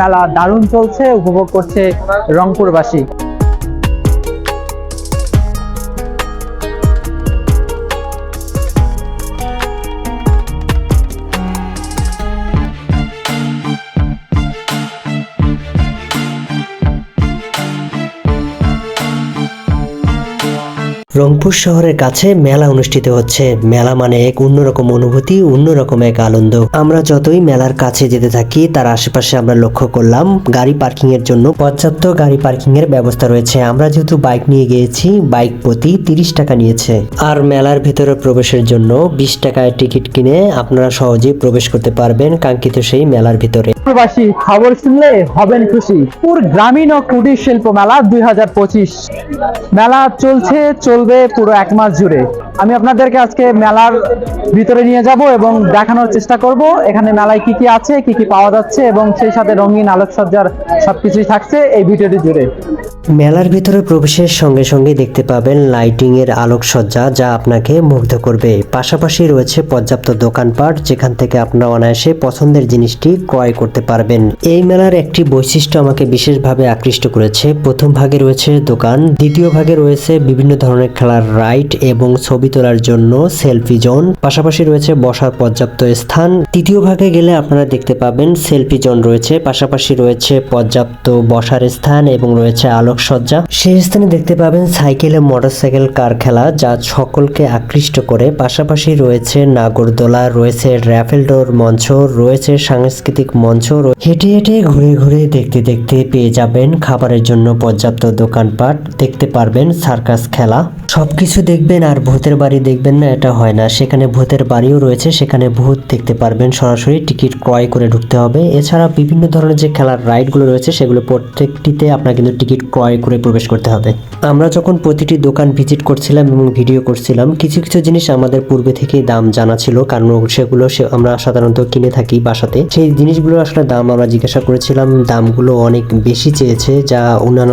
মেলা দারুণ চলছে উপভোগ করছে রংপুরবাসী। রংপুর শহরের কাছে মেলা অনুষ্ঠিত হচ্ছে। মেলা মানে এক অন্যরকম অনুভূতি, অন্যরকম এক আনন্দ। আমরা যতই মেলার কাছে যেতে থাকি, তার আশেপাশে আমরা লক্ষ্য করলাম, গাড়ি পার্কিং এর জন্য পর্যাপ্ত গাড়ি পার্কিং এর ব্যবস্থা রয়েছে। আমরা যেহেতু বাইক নিয়ে গিয়েছি বাইক প্রতি তিরিশ টাকা নিয়েছে। আর মেলার ভেতরে প্রবেশের জন্য বিশ টাকায় টিকিট কিনে আপনারা সহজেই প্রবেশ করতে পারবেন কাঙ্ক্ষিত সেই মেলার ভিতরে। রংপুরবাসী খবর শুনলে হবেন খুশি। পুর গ্রামীণ ও কুটির শিল্প মেলা দুই হাজার পঁচিশ। মেলা চলছে চলবে পুরো এক মাস জুড়ে। আমি আপনাদেরকে আজকে মেলার ভিতরে নিয়ে যাব এবং দেখানোর চেষ্টা করব, এখানে মেলায় কি কি আছে, কি কি পাওয়া যাচ্ছে এবং সেই সাথে রঙিন আলোকসজ্জার সবকিছুই থাকছে এই ভিডিওটি জুড়ে। মেলার ভিতরে প্রবেশের সঙ্গে সঙ্গে দেখতে পাবেন লাইটিং এর আলোকসজ্জা যা আপনাকে মুগ্ধ করবে। পাশাপাশি রয়েছে পর্যাপ্ত দোকানপাট যেখান থেকে আপনারা অনায়াসে পছন্দের জিনিসটি ক্রয় করতে পারবেন। এই মেলার একটি বৈশিষ্ট্য আমাকে বিশেষভাবে আকৃষ্ট করেছে। প্রথম ভাগে রয়েছে দোকান, দ্বিতীয় ভাগে রয়েছে বিভিন্ন ধরনের খেলার রাইড এবং ছবি তোলার জন্য সেলফি জোন। পাশাপাশি রয়েছে বসার পর্যাপ্ত স্থান। তৃতীয় ভাগে গেলে আপনারা দেখতে পাবেন সেলফি জোন রয়েছে। পাশাপাশি রয়েছে পর্যাপ্ত বসার স্থান এবং রয়েছে আলোকসজ্জা। সেই স্থানে দেখতে পাবেন সাইকেল ও মোটরসাইকেল কার খেলা যা সকলকে আকৃষ্ট করে। পাশাপাশি রয়েছে নাগরদোলা, রয়েছে র্যাফেল মঞ্চ, রয়েছে সাংস্কৃতিক মঞ্চ। হেঁটে হেঁটে ঘুরে ঘুরে দেখতে দেখতে পেয়ে যাবেন খাবারের জন্য পর্যাপ্ত দোকানপাট। দেখতে পারবেন সার্কাস খেলা। সবকিছু দেখবেন আর ভূতের বাড়ি দেখবেন না, এটা হয় না। সেখানে ভূতের বাড়িও রয়েছে, সেখানে ভূত দেখতে পারবেন। সরাসরি টিকিট ক্রয় করে ঢুকতে হবে। এছাড়া বিভিন্ন ধরনের যে খেলার রাইডগুলো রয়েছে, সেগুলো প্রত্যেকটিতে আপনার কিন্তু টিকিট ক্রয় করে প্রবেশ করতে হবে। আমরা যখন প্রতিটি দোকান ভিজিট করছিলাম এবং ভিডিও করছিলাম, কিছু কিছু জিনিস আমাদের পূর্বে থেকেই দাম জানা ছিল, কারণ সেগুলো আমরা সাধারণত কিনে থাকি বাসাতে। সেই জিনিসগুলো আসলে দাম আমরা জিজ্ঞাসা করেছিলাম, দামগুলো অনেক বেশি চেয়েছে, যা অন্যান্য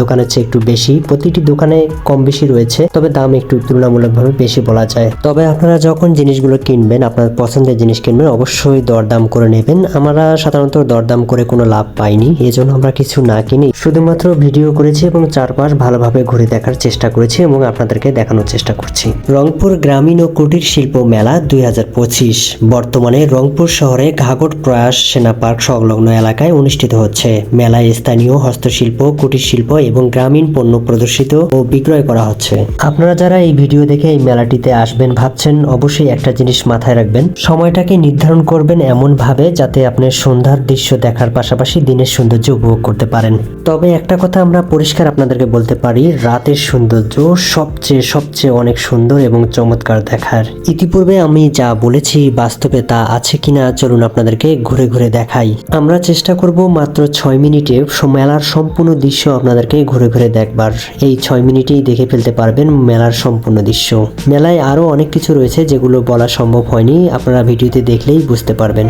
দোকানের চেয়ে একটু বেশি। প্রতিটি দোকানে কম বেশি রয়েছে, তবে দাম একটু তুলনামূলকভাবে বেশি বলা যায়। তবে আপনারা যখন জিনিসগুলো কিনবেন, আপনার পছন্দের জিনিস কিনবেন, অবশ্যই দরদাম করে নেবেন। আমরা সাধারণত দরদাম করে কোনো লাভ পাইনি, এজন্য আমরা কিছু না কিনি। শুধুমাত্র ভিডিও করেছি এবং চারপাশ ভালোভাবে ঘুরে দেখার চেষ্টা করেছি এবং আপনাদেরকে দেখানোর চেষ্টা করছি। রংপুর গ্রামীণ ও কুটির শিল্প মেলা দুই হাজার পঁচিশ। বর্তমানে রংপুর শহরে ঘাগট প্রয়াস সেনা পার্ক সংলগ্ন এলাকায় অনুষ্ঠিত হচ্ছে। মেলায় স্থানীয় হস্তশিল্প, কুটির শিল্প এবং গ্রামীণ পণ্য প্রদর্শিত ও বিক্রয় করা হচ্ছে। আপনারা যারা এই ভিডিও দেখে এই মেলাটিতে আসবেন, ভাবছেন অবশ্যই একটা জিনিস মাথায় রাখবেন। সময়টাকে নির্ধারণ করবেন এমন ভাবে যাতে আপনি সন্ধ্যার দৃশ্য দেখার পাশাপাশি দিনের সৌন্দর্য উপভোগ করতে পারেন। তবে একটা কথা আমরা পরিষ্কার আপনাদেরকে বলতে পারি, রাতের সৌন্দর্য সবচেয়ে সবচেয়ে অনেক সুন্দর এবং চমৎকার দেখার। ইতিপূর্বে আমি যা বলেছি বাস্তবে তা আছে কিনা চলুন আপনাদেরকে ঘুরে ঘুরে দেখাই। আমরা চেষ্টা করব মাত্র ছয় মিনিটে মেলার সম্পূর্ণ দৃশ্য আপনাদেরকে ঘুরে ঘুরে দেখবার। এই ছয় মিনিটেই দেখে ফেলতে পারবেন মেলার সম্পূর্ণ দৃশ্য। মেলায় আরও অনেক কিছু রয়েছে যেগুলো বলা সম্ভব হয়নি আপনারা ভিডিওতে দেখলেই বুঝতে পারবেন।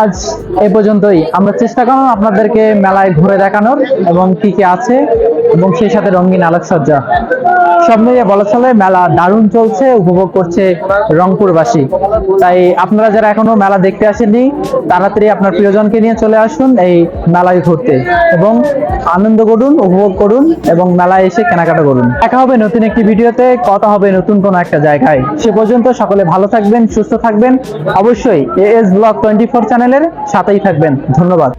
আজ এ পর্যন্তই। আমরা চেষ্টা করলাম আপনাদেরকে মেলায় ঘুরে দেখানোর এবং কি কি আছে এবং সেই সাথে রঙিন আলোকসজ্জা। সব মিলিয়ে বলা চলে মেলা দারুণ চলছে, উপভোগ করছে রংপুরবাসী। তাই আপনারা যারা এখনও মেলা দেখতে আসেননি, তাড়াতাড়ি আপনার প্রিয়জনকে নিয়ে চলে আসুন এই মেলায় ঘুরতে এবং আনন্দ করুন, উপভোগ করুন এবং মেলায় এসে কেনাকাটা করুন। দেখা হবে নতুন একটি ভিডিওতে, কথা হবে নতুন কোনো একটা জায়গায়। সে পর্যন্ত সকলে ভালো থাকবেন, সুস্থ থাকবেন। অবশ্যই A S blog twenty four চ্যানেলের সাথেই থাকবেন। ধন্যবাদ।